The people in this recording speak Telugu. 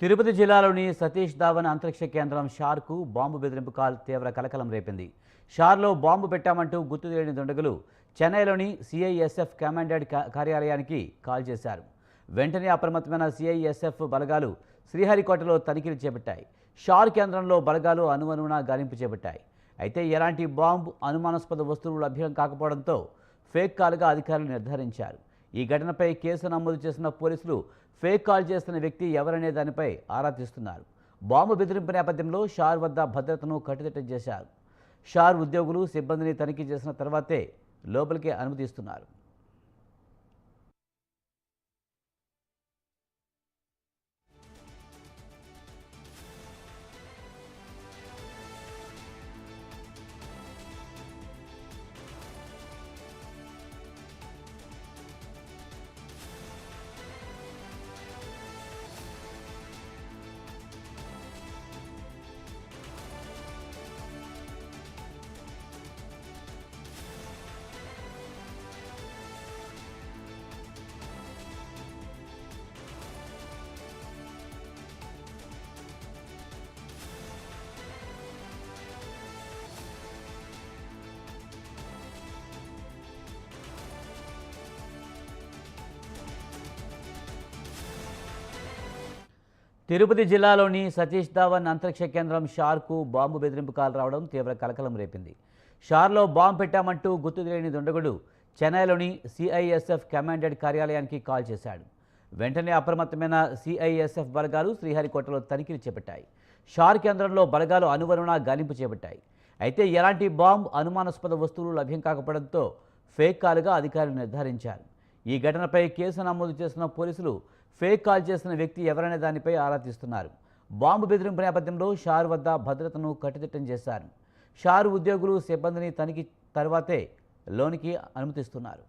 తిరుపతి జిల్లాలోని సతీష్ ధావన్ అంతరిక్ష కేంద్రం షార్కు బాంబు బెదిరింపు కాల్ తీవ్ర కలకలం రేపింది. షార్లో బాంబు పెట్టామంటూ గుర్తు తెలియని దుండగులు చెన్నైలోని సిఐఎస్ఎఫ్ కమాండెడ్ కార్యాలయానికి కాల్ చేశారు. వెంటనే అప్రమత్తమైన సిఐఎస్ఎఫ్ బలగాలు శ్రీహరికోటలో తనిఖీలు చేపట్టాయి. షార్ కేంద్రంలో బలగాలు అనువనువున గాలింపు చేపట్టాయి. అయితే ఎలాంటి బాంబు అనుమానాస్పద వస్తువులు లభ్యం కాకపోవడంతో ఫేక్ కాల్గా అధికారులు నిర్ధారించారు. ఈ ఘటనపై కేసు నమోదు చేసిన పోలీసులు ఫేక్ కాల్ చేస్తున్న వ్యక్తి ఎవరనే దానిపై ఆరా తీస్తున్నారు. బాంబు బెదిరింపు నేపథ్యంలో షార్ వద్ద భద్రతను కట్టుదిట్టం చేశారు. షార్ ఉద్యోగులు సిబ్బందిని తనిఖీ చేసిన తర్వాతే లోపలికి అనుమతిస్తున్నారు. తిరుపతి జిల్లాలోని సతీష్ ధావన్ అంతరిక్ష కేంద్రం షార్కు బాంబు బెదిరింపు కాల్ రావడం తీవ్ర కలకలం రేపింది. షార్లో బాంబు పెట్టామంటూ గుర్తు తెలియని దుండగుడు చెన్నైలోని సిఐఎస్ఎఫ్ కమాండెడ్ కార్యాలయానికి కాల్ చేశాడు. వెంటనే అప్రమత్తమైన సిఐఎస్ఎఫ్ బలగాలు శ్రీహరికోటలో తనిఖీలు చేపట్టాయి. షార్ కేంద్రంలో బలగాలు అనువరుణ గాలింపు చేపట్టాయి. అయితే ఎలాంటి బాంబు అనుమానాస్పద వస్తువులు లభ్యం కాకపోవడంతో ఫేక్ కాల్గా అధికారులు నిర్ధారించారు. ఈ ఘటనపై కేసు నమోదు చేసిన పోలీసులు ఫేక్ కాల్ చేసిన వ్యక్తి ఎవరనే దానిపై ఆరా తీస్తున్నారు. బాంబు బెదిరింపు నేపథ్యంలో షార్ వద్ద భద్రతను కట్టుదిట్టం చేశారు. షార్ ఉద్యోగులు సిబ్బందిని తనిఖీ తర్వాతే లోనికి అనుమతిస్తున్నారు.